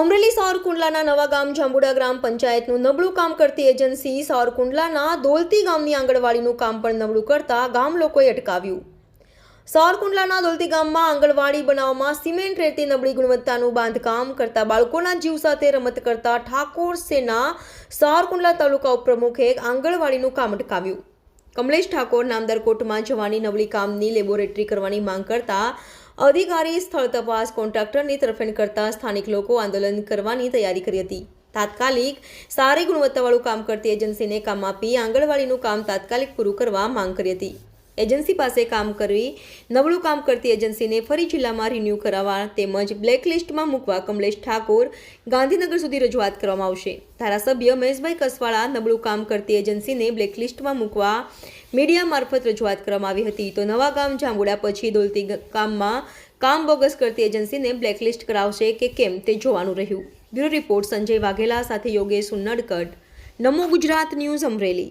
અમરેલી સાવરકુંડલાના નવા ગામ જાંબુડા ગ્રામ પંચાયતનું નબળું કામ કરતી એજન્સી સાવરકુંડલાના દોલતી ગામની આંગણવાડીનું કામ પણ નબળું કરતા ગામ લોકોએ અટકાવ્યું. સાવરકુંડલાના દોલતી ગામમાં આંગણવાડી બનાવવામાં સિમેન્ટ રેતી નબળી ગુણવત્તાનું બાંધકામ કરતા બાળકોના જીવ સાથે રમત કરતા ઠાકોર સેના સાવરકુંડલા તાલુકા ઉપપ્રમુખે આંગણવાડીનું કામ અટકાવ્યું. કમલેશ ઠાકોર નામદાર કોર્ટમાં જવાની નબળી કામની લેબોરેટરી કરવાની માંગ કરતા અધિકારી સ્થળ તપાસ કોન્ટ્રાક્ટરની તરફેણ કરતા સ્થાનિક લોકો આંદોલન કરવાની તૈયારી કરી હતી. તાત્કાલિક સારી ગુણવત્તાવાળું કામ કરતી એજન્સીને કામ આપી આંગણવાડીનું કામ તાત્કાલિક પૂરું કરવા માંગ કરી હતી. એજન્સી પાસે કામ કરવી. નબળું કામ કરતી એજન્સીને ફરી જિલ્લામાં રિન્યૂ કરાવવા તેમજ બ્લેકલિસ્ટમાં મૂકવા કમલેશ ઠાકોર ગાંધીનગર સુધી રજૂઆત કરવામાં આવશે. ધારાસભ્ય મહેશભાઈ કસવાળા નબળું કામ કરતી એજન્સીને બ્લેકલિસ્ટમાં મૂકવા મીડિયા મારફત રજૂઆત કરવામાં આવી હતી. તો નવા ગામ જાંબુડા પછી દોલતી ગામમાં કામ બોગસ કરતી એજન્સીને બ્લેકલિસ્ટ કરાવશે કે કેમ તે જોવાનું રહ્યું. બ્યુરો રિપોર્ટ સંજય વાઘેલા સાથે યોગેશ ઉન્નડકટ નમો ગુજરાત ન્યૂઝ અમરેલી.